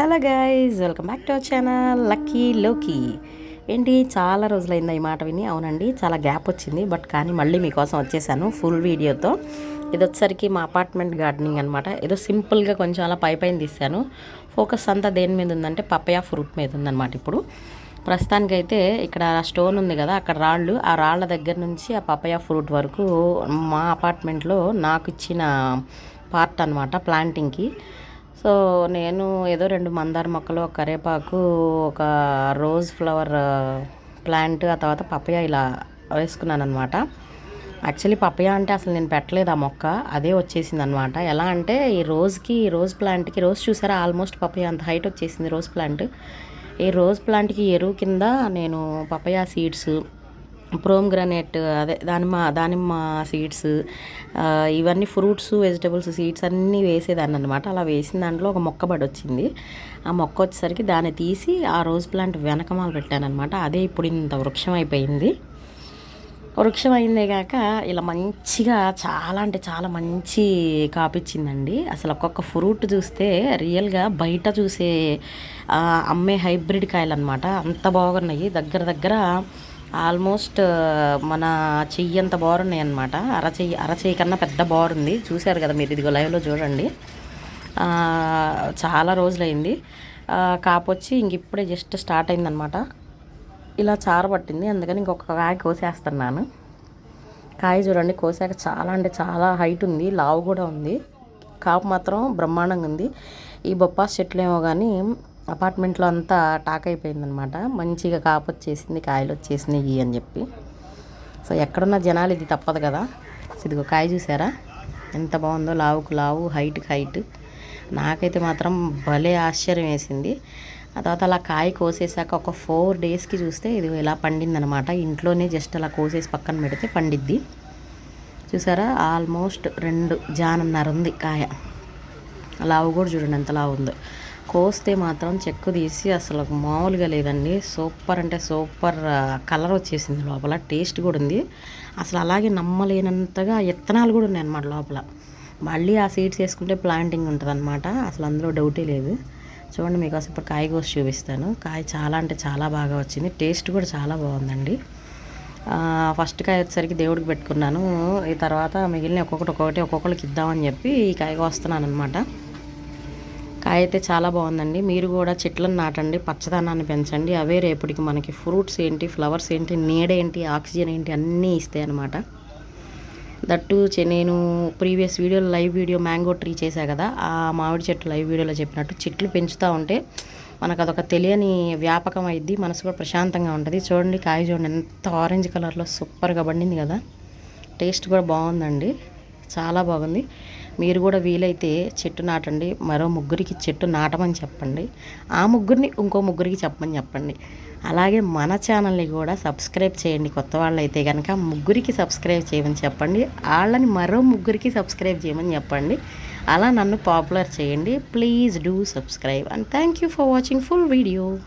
Hello guys welcome back to our channel Lucky Loki. ఏంటి చాలా రోజులైంది ఈ మాట విని. అవునండి చాలా గ్యాప్ వచ్చింది. బట్ కానీ మళ్ళీ మీకోసం వచ్చేసాను ఫుల్ వీడియోతో. ఇది వచ్చేసరికి మా అపార్ట్మెంట్ గార్డెనింగ్ అనమాట ఏదో సింపుల్గా కొంచెం అలా పై పైన తీసాను ఫోకస్ అంతా దేని మీద ఉందంటే పప్పయా ఫ్రూట్ మీద ఉందన్నమాట ఇప్పుడు. ప్రస్తుతానికైతే ఇక్కడ స్టోన్ ఉంది కదా అక్కడ రాళ్ళు. ఆ రాళ్ళ దగ్గర నుంచి ఆ పప్పయా ఫ్రూట్ వరకు మా అపార్ట్మెంట్లో నాకు ఇచ్చిన పార్ట్ అనమాట ప్లాంటింగ్కి. సో నేను ఏదో రెండు మందార మొక్కలు ఒక కరేపాకు ఒక రోజ్ ఫ్లవర్ ప్లాంట్ ఆ తర్వాత పప్పయ ఇలా వేసుకున్నాను అనమాట యాక్చువల్లీ పప్పయ అంటే అసలు నేను పెట్టలేదు ఆ మొక్క అదే వచ్చేసింది అనమాట ఎలా అంటే ఈ రోజుకి రోజ్ ప్లాంట్కి రోజ్ చూసారా? ఆల్మోస్ట్ పప్పయ అంత హైట్ వచ్చేసింది రోజ్ ప్లాంట్. ఈ రోజ్ ప్లాంట్కి ఎరువు కింద నేను పప్పయ సీడ్స్ ప్రోమ్ గ్రనేట్ అదే దానిమ్మ దానిమ్మ సీడ్స్ ఇవన్నీ ఫ్రూట్స్ వెజిటబుల్స్ సీడ్స్ అన్నీ వేసేదాన్ని అనమాట అలా వేసిన దాంట్లో ఒక మొక్క పడి వచ్చింది. ఆ మొక్క వచ్చేసరికి దాన్ని తీసి ఆ రోజ్ ప్లాంట్ వెనకమాలు పెట్టాను అనమాట అదే ఇప్పుడు ఇంత వృక్షం అయిపోయింది. వృక్షం అయిందే కాక ఇలా మంచిగా చాలా అంటే చాలా మంచి కాపిచ్చిందండి. అసలు ఒక్కొక్క ఫ్రూట్ చూస్తే రియల్గా బయట చూసే అమ్మే హైబ్రిడ్ కాయలు అనమాట అంత బాగున్నాయి. దగ్గర దగ్గర ఆల్మోస్ట్ మన చెయ్యి అంత బాగున్నాయి అనమాట అరచెయ్యి అరచెయ్యి కన్నా పెద్ద బాగుంది చూశారు కదా మీరు? ఇదిగో లైవ్లో చూడండి. చాలా రోజులైంది. కాపొచ్చి ఇంక ఇప్పుడే జస్ట్ స్టార్ట్ అయిందనమాట ఇలా చారబట్టింది అందుకని ఇంకొక కాయ కోసేస్తున్నాను. కాయ చూడండి కోసాక చాలా అంటే చాలా హైట్ ఉంది. లావు కూడా ఉంది. కాపు మాత్రం బ్రహ్మాండంగా ఉంది. ఈ బొప్పాస్ చెట్లు ఏమో కానీ అపార్ట్మెంట్లో అంతా టాక్ అయిపోయిందనమాట. మంచిగా కాపు వచ్చేసింది కాయలు వచ్చేసినాయి అని చెప్పి. సో ఎక్కడున్న జనాలు ఇది తప్పదు కదా. ఇదిగో కాయ చూసారా? ఎంత బాగుందో లావుకు లావు హైట్కి హైట్ నాకైతే మాత్రం భలే ఆశ్చర్యం వేసింది. ఆ తర్వాత అలా కాయ కోసేసాక ఒక ఫోర్ డేస్కి చూస్తే ఇది ఇలా పండిందనమాట. ఇంట్లోనే జస్ట్ అలా కోసేసి పక్కన పెడితే పండిద్ది. చూసారా? ఆల్మోస్ట్ రెండు జానన్నర ఉంది కాయ. లావు కూడా చూడండి ఎంత లావు ఉందో. కోస్తే మాత్రం చెక్కు తీసి అసలు మామూలుగా లేదండి. సూపర్ అంటే సూపర్ కలర్ వచ్చేసింది లోపల. టేస్ట్ కూడా ఉంది. అసలు అలాగే నమ్మలేనంతగా ఇత్తనాలు కూడా ఉన్నాయి అన్నమాట లోపల. మళ్ళీ ఆ సీడ్స్ వేసుకుంటే ప్లాంటింగ్ ఉంటుంది అనమాట అసలు అందులో డౌటే లేదు. చూడండి మీకు అసలు ఇప్పుడు కాయ కోసి చూపిస్తాను. కాయ చాలా అంటే చాలా బాగా వచ్చింది. టేస్ట్ కూడా చాలా బాగుందండి. ఫస్ట్ కాయ వచ్చేసరికి దేవుడికి పెట్టుకున్నాను. ఈ తర్వాత మిగిలిన ఒక్కొక్కటి ఒక్కొక్కటి ఒక్కొక్కరికి ఇద్దామని చెప్పి ఈ కాయ కోస్తున్నాను అనమాట కాయ అయితే చాలా బాగుందండి. మీరు కూడా చెట్లను నాటండి పచ్చదనాన్ని పెంచండి. అవే రేపటికి మనకి ఫ్రూట్స్ ఏంటి ఫ్లవర్స్ ఏంటి నీడేంటి ఆక్సిజన్ ఏంటి అన్నీ ఇస్తాయి అనమాట దట్టు నేను ప్రీవియస్ వీడియోలో లైవ్ వీడియో మ్యాంగో ట్రీ చేశా కదా ఆ మామిడి చెట్టు లైవ్ వీడియోలో చెప్పినట్టు చెట్లు పెంచుతూ ఉంటే మనకు అదొక తెలియని వ్యాపకం అయింది మనసు కూడా ప్రశాంతంగా ఉంటుంది. చూడండి కాయ చూడండి ఎంత ఆరెంజ్ కలర్లో సూపర్గా పండింది కదా. టేస్ట్ కూడా బాగుందండి. చాలా బాగుంది. మీరు కూడా వీలైతే చెట్టు నాటండి. మరో ముగ్గురికి చెట్టు నాటమని చెప్పండి. ఆ ముగ్గురిని ఇంకో ముగ్గురికి చెప్పమని చెప్పండి. అలాగే మన ఛానల్ని కూడా సబ్స్క్రైబ్ చేయండి. కొత్త వాళ్ళు అయితే కనుక ముగ్గురికి సబ్స్క్రైబ్ చేయమని చెప్పండి. వాళ్ళని మరో ముగ్గురికి సబ్స్క్రైబ్ చేయమని చెప్పండి. అలా నన్ను పాపులర్ చేయండి. Please do subscribe and thank you for watching full video.